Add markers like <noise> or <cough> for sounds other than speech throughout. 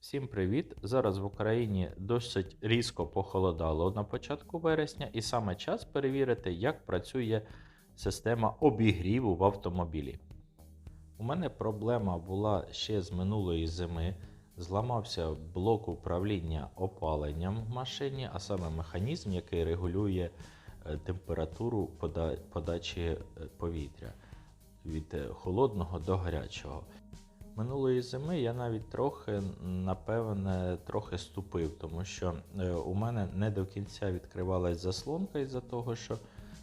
Всім привіт! Зараз в Україні досить різко похолодало на початку вересня, і саме час перевірити, як працює система обігріву в автомобілі. У мене проблема була ще з минулої зими. Зламався блок управління опаленням в машині, а саме механізм, який регулює е, температуру подачі е, повітря від е, холодного до гарячого. Минулої зими я навіть трохи, напевне, трохи ступив, тому що е, у мене не до кінця відкривалась заслонка із-за того, що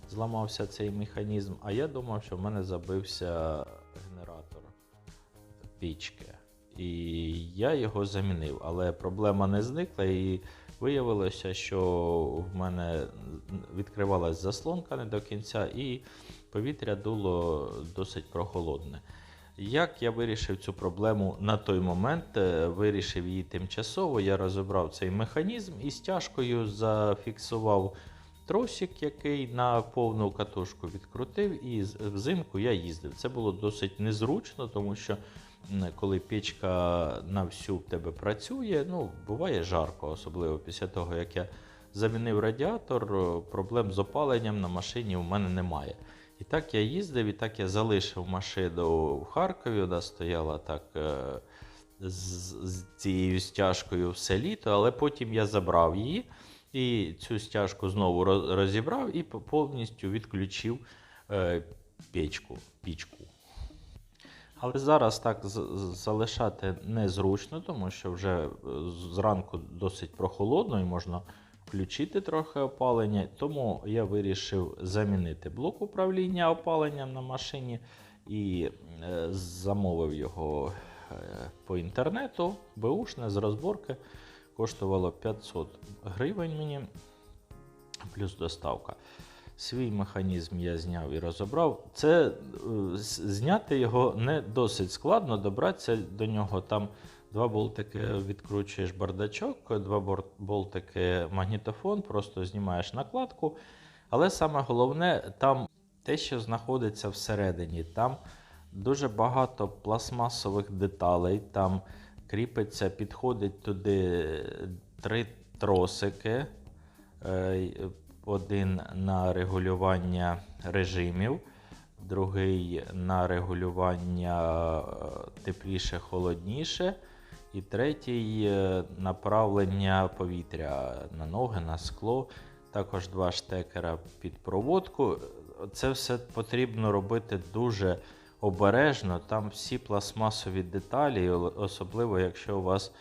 зламався цей механізм, а я думав, що в мене забився генератор пічки. І я його замінив, але проблема не зникла, і виявилося, що в мене відкривалась заслонка не до кінця, і повітря дуло досить прохолодне. Як я вирішив цю проблему на той момент, е, вирішив її тимчасово. Я розібрав цей механізм і стяжкою зафіксував тросик, який на повну катушку відкрутив, і взимку я їздив. Це було досить незручно, тому що коли печка на всю в тебе працює, ну буває жарко, особливо після того, як я замінив радіатор, проблем з опаленням на машині у мене немає. І так я їздив, і так я залишив машину в Харкові, вона стояла так е, з, цією стяжкою все літо, але потім я забрав її і цю стяжку знову розібрав і повністю відключив е, печку, пічку. Але зараз так залишати незручно, тому що вже е, зранку досить прохолодно і можна включити трохи опалення. Тому я вирішив замінити блок управління опаленням на машині і е, замовив його е, по інтернету. Беушне з розборки коштувало 500 гривень мені, плюс доставка. Свій механізм я зняв і розібрав. Це е, зняти його не досить складно, добратися до нього. Там два болтики відкручуєш бардачок, два болтики магнітофон, просто знімаєш накладку. Але саме головне, там те, що знаходиться всередині, там дуже багато пластмасових деталей, там кріпиться, підходить туди три тросики. Е, Один на регулювання режимів, другий на регулювання е, тепліше, холодніше, і третій направлення повітря на ноги, на скло. Також два штекера під проводку. Це все потрібно робити дуже обережно. Там всі пластмасові деталі, особливо якщо у вас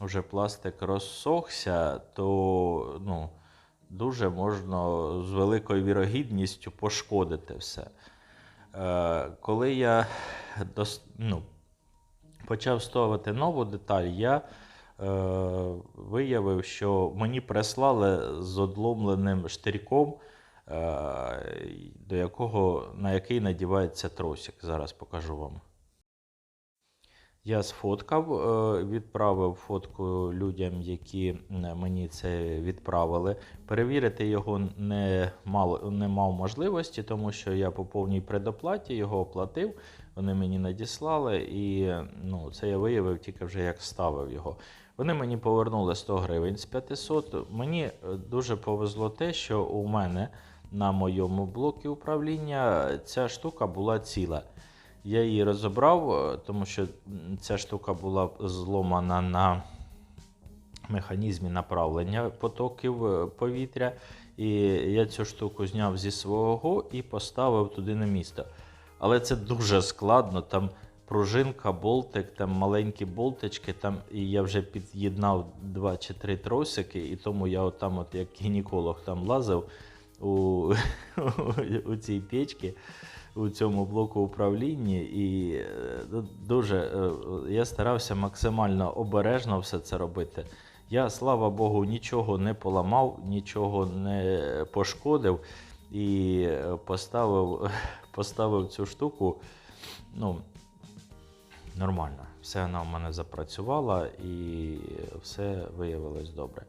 вже пластик розсохся, то ну, дуже можна з великою вірогідністю пошкодити все. Е, коли я ну, почав ставити нову деталь, я е, виявив, що мені прислали з одломленим штирьком, е, до якого, на який надівається тросик. Зараз покажу вам. Я сфоткав, е, відправив фотку людям, які мені це відправили. Перевірити його не, мало, не мав можливості, тому що я по повній предоплаті його оплатив. Вони мені надіслали, і ну, це я виявив тільки вже як ставив його. Вони мені повернули 100 гривень з 500. Мені е, дуже повезло те, що у мене на моєму блокі управління ця штука була ціла. Я її розібрав, е, тому що ця штука була зломана на механізмі направлення потоків е, повітря. І я цю штуку зняв зі свого і поставив туди на місто. Але це дуже складно. Там пружинка, болтик, там маленькі болтички, там, і я вже під'єднав два чи три тросики, і тому я от там, от як гінеколог, там лазив у, <laughs> у цій печці у цьому блоку управління, і е, дуже е, я старався максимально обережно все це робити. Я, слава Богу, нічого не поламав, нічого не пошкодив і е, поставив, <laughs> поставив цю штуку. Ну, нормально. Все вона в мене запрацювала і все виявилось добре.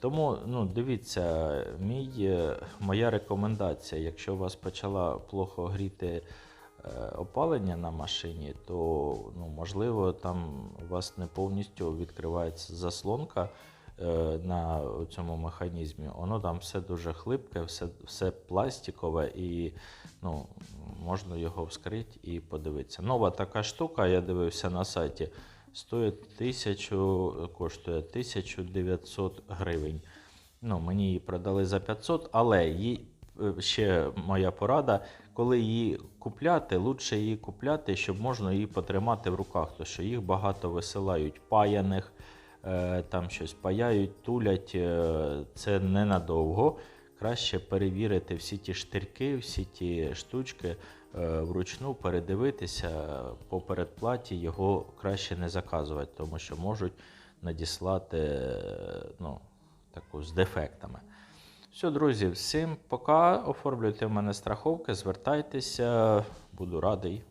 Тому ну, дивіться, мій, е, моя рекомендація, якщо у вас почала плохо гріти е, опалення на машині, то ну, можливо там у вас не повністю відкривається заслонка е, на цьому механізмі. Воно там все дуже хлипке, все, все пластикове і ну, можна його вскрити і подивитися. Нова така штука, я дивився на сайті, стоїть тисячу, коштує 1900 гривень. Ну, мені її продали за 500, але їй е, ще моя порада, коли її купляти, лучше її купляти, щоб можна її потримати в руках, тому що їх багато висилають паяних, е, там щось паяють, тулять. е, Це ненадовго. Краще перевірити всі ті штирки, всі ті штучки е, вручну, передивитися по передплаті, його краще не заказувати, тому що можуть надіслати е, ну, таку з дефектами. Все, друзі, всім пока. Оформлюйте в мене страховки, звертайтеся, буду радий.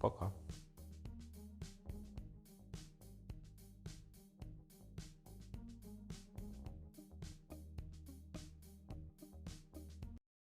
Пока.